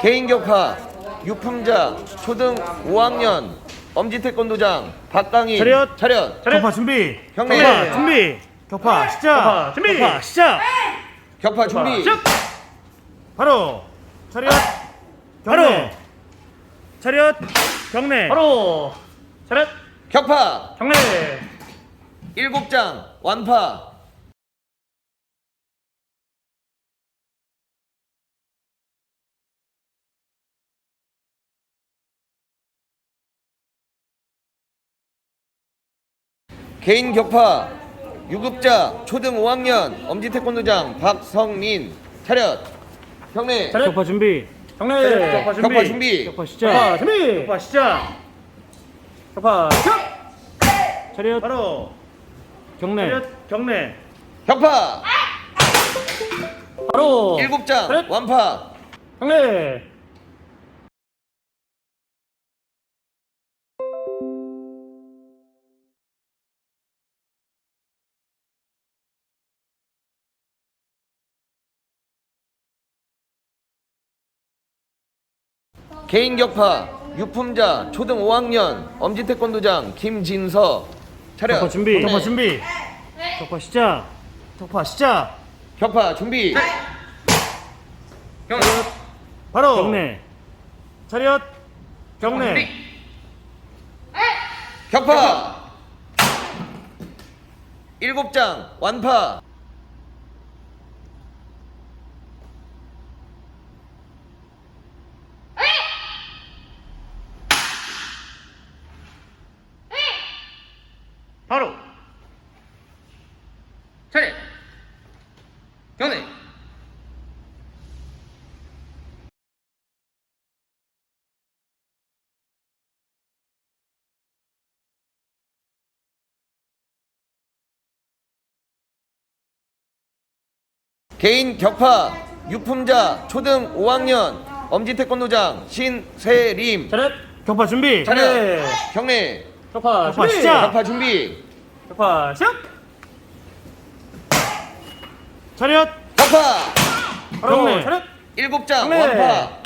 개인 격파 유품자 초등 5학년 엄지 태권도장 박강희 차렷. 차렷 격파 준비. 경례. 격파 준비. 격파 시작. 격파 준비. 격파 시작. 격파 준비 시작. 바로 차렷. 바로. 경례. 차렷. 경례. 바로 차렷 격파 경례 일곱 장 완파 개인 격파 유급자 초등 5학년 엄지 태권도장 박성민 차렷 경례 차렷. 격파 준비. 경례 격파 준비. 격파 준비 격파 시작. 격파 준비 격파 시작. 격파 시작 차렷. 바로 경례. 차렷 경례 격파 바로 일곱 장 차렷. 완파 경례 개인 격파 유품자 초등 5학년 엄지 태권도장 김진서 차렷 격파 준비. 경례. 격파 준비. 격파 시작. 격파 시작. 격파 준비 경례 바로 경례. 차렷. 경례. 격파 일곱 장 완파 바로 차례. 경례. 개인 격파 유품자 초등 5학년 엄지 태권도장 신세림. 차렷. 격파 준비. 차렷. 경례. 격파 격파 준비 시작. 격파 준비. 격파 시작 차렷. 격파 바로. 차렷 일곱 장 경례. 완파